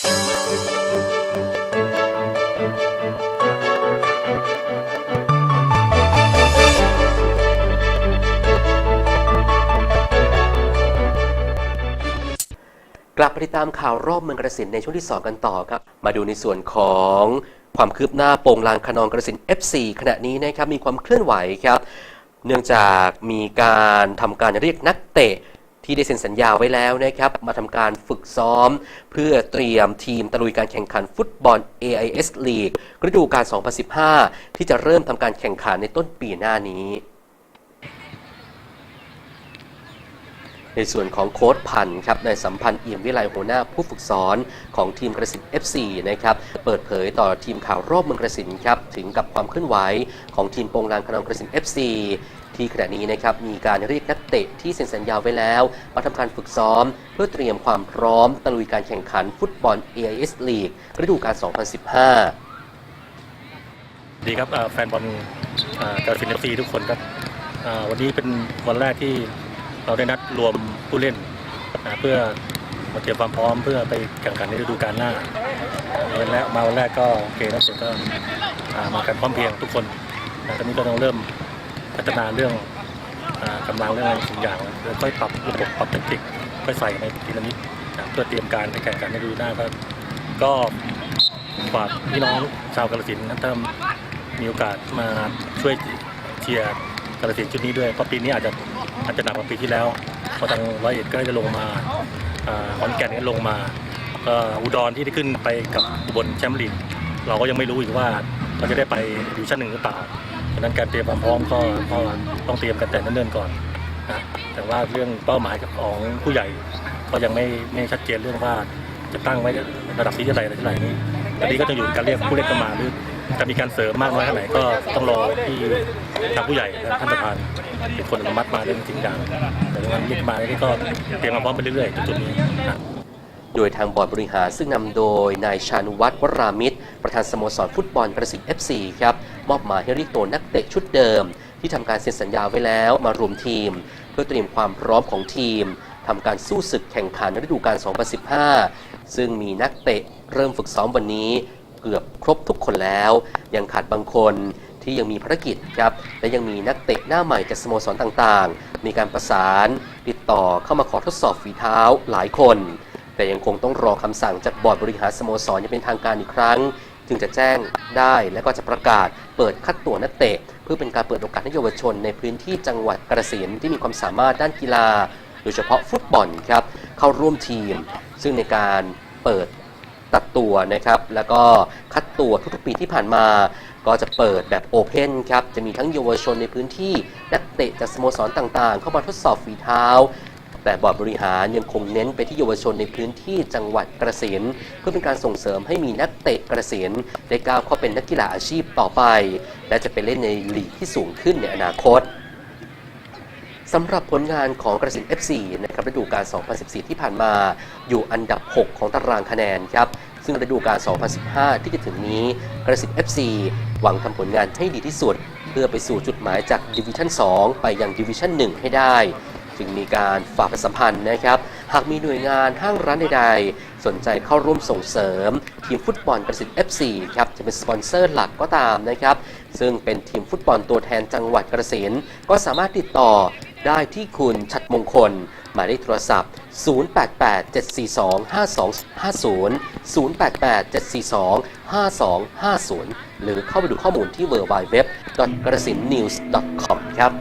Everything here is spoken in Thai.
กลับไปติดตามข่าวรอบเมืองกระสินในช่วงที่ 2 กันต่อครับ มาดูในส่วนของความคืบหน้าโปงลางขนองกระสิน FC ขณะนี้นะครับมีความเคลื่อนไหวครับ เนื่องจากมีการทำการเรียกนักเตะ ที่ได้เซ็นสัญญาไว้แล้วนะครับมาทำการฝึกซ้อม เพื่อเตรียมทีมตะลุยการแข่งขันฟุตบอล AIS League ฤดูกาล 2015 ที่จะเริ่มทำการแข่งขันในต้นปีหน้านี้ ในส่วนของโค้ชพันครับในายสัมพันธ์เอี่ยมวิไลหัวหน้าผู้ฝึกสอนของทีมกระสิน FC นะครับเปิดเผยต่อทีมข่าวรอบเมืองกระสินครับถึงกับความเคลื่อนไหวของทีมโปงลางขนองกระสิน FC ที่ขณะนี้นะครับมีการเรียกนักเตะที่เซ็นสัญญาไว้แล้ว มาทำการฝึกซ้อม เพื่อเตรียมความพร้อมตะลุยการแข่งขันฟุตบอล AIS League ฤดูกาล 2015 ดีครับแฟนบอลการฟินเอฟซีทุกคนครับวันนี้เป็นวันแรกที่ เราได้นัดรวมผู้เล่นอ่าเพื่อมาเตรียมความพร้อมเพื่อไปแข่งขันในฤดูกาลหน้าวันแรกมาวันแรกก็โอเคนักเตะก็มากันพร้อมเพียงทุกคนแต่ตอนนี้ก็ต้องเริ่มพัฒนาเรื่องกำลังเรื่องอะไรสิ่งอย่างแล้วค่อยปรับระบบปรับเทคนิคค่อยใส่ในทีละนิดเพื่อเตรียมการไปแข่งขันในฤดูหน้าก็ก็ฝากพี่น้องชาวกาฬสินธุ์นะถ้ามีโอกาสมาช่วยเชียร์ กาลสินชุดนี้ด้วยเพราะปีนี้อาจจะอาจจะหนักกว่าปีที่แล้วเพราะทางร้อยเอ็ดก็จะลงมาอ่าขอนแก่นก็ลงมาก็อุดรที่ได้ขึ้นไปกับอุบลแชมป์ลีกเราก็ยังไม่รู้อีกว่าเราจะได้ไปดิวิชั่นหนึ่งหรือเปล่าฉะนั้นการเตรียมความพร้อมก็ก็ต้องเตรียมกันแต่เนิ่นๆก่อนนะแต่ว่าเรื่องเป้าหมายของผู้ใหญ่ก็ยังไม่ไม่ชัดเจนเรื่องว่าจะตั้งไว้ระดับที่เท่าไหร่เท่าไหร่นี้ตอนนี้ก็ต้องอยู่การเรียกผู้เล่นเข้ามาหรือ จะมีการเสริมมากน้อยแค่ไหนก็ต้องรอที่ทางผู้ใหญ่และท่านประธานเป็นคนอนุมัติมาเรื่องจริงจังแต่ว่าเรียกมานี่ก็เตรียมมาพร้อมไปเรื่อยๆจุดนี้นะโดยทางบอร์ดบริหารซึ่งนำโดยนายชานุวัฒน์วรามิตร ประธานสโมสรฟุตบอลกระสิน FC ครับ มอบหมายให้เรียกตัวนักเตะชุดเดิม ที่ทำการเซ็นสัญญาไว้แล้วมารวมทีม เพื่อเตรียมความพร้อมของทีมทำการสู้ศึกแข่งขันฤดูกาล 2015 ซึ่งมีนักเตะเริ่มฝึกซ้อมวันนี้ เกือบครบทุกคนแล้ว ยังขาดบางคนที่ยังมีภารกิจครับและยังมีนักเตะหน้าใหม่จากสโมสรต่างๆ มีการประสานติดต่อเข้ามาขอทดสอบฝีเท้าหลายคน แต่ยังคงต้องรอคำสั่งจากบอร์ดบริหารสโมสรอย่างเป็นทางการอีกครั้ง จึงจะแจ้งได้และก็จะประกาศเปิดคัดตัวนักเตะ เพื่อเป็นการเปิดโอกาสให้เยาวชนในพื้นที่จังหวัดกระสินที่มีความสามารถด้านกีฬา โดยเฉพาะฟุตบอลครับเข้าร่วมทีม ซึ่งในการเปิด ตัดตัวนะครับ แล้วก็คัดตัวทุกๆปีที่ผ่านมา ก็จะเปิดแบบโอเพนครับ จะมีทั้งเยาวชนในพื้นที่ นักเตะจากสโมสรต่างๆ เข้ามาทดสอบฝีเท้า แต่บอร์ดบริหารยังคงเน้นไปที่เยาวชนในพื้นที่จังหวัดกระสินเพื่อเป็นการส่งเสริมให้มีนักเตะกระสินได้ก้าวเข้าเป็นนักกีฬาอาชีพต่อไป และจะไปเล่นในลีกที่สูงขึ้นในอนาคต สำหรับผลงานของกระสิน FC นะครับฤดูกาล 2014 ที่ผ่านมาอยู่อันดับ 6 ของตารางคะแนนครับ ซึ่งฤดูกาล 2015 ที่จะถึงนี้กระสิน FC หวังทำผลงานให้ดีที่สุด เพื่อไปสู่จุดหมายจากดิวิชั่น 2 ไปยังดิวิชั่น 1 ให้ได้ จึงมีการฝากประสัมพันธ์นะครับ หากมีหน่วยงานห้างร้านใดๆ สนใจเข้าร่วมส่งเสริม ทีมฟุตบอลกระสิน FC ครับจะเป็นสปอนเซอร์หลักก็ตามนะครับ ซึ่งเป็นทีมฟุตบอลตัวแทนจังหวัดกระสินก็สามารถติดต่อ ได้ที่คุณชัดมงคล หมายเลขโทรศัพท์ 088-742-5250 088-742-5250 หรือเข้าไปดูข้อมูลที่ www. กระสิน news.com ครับ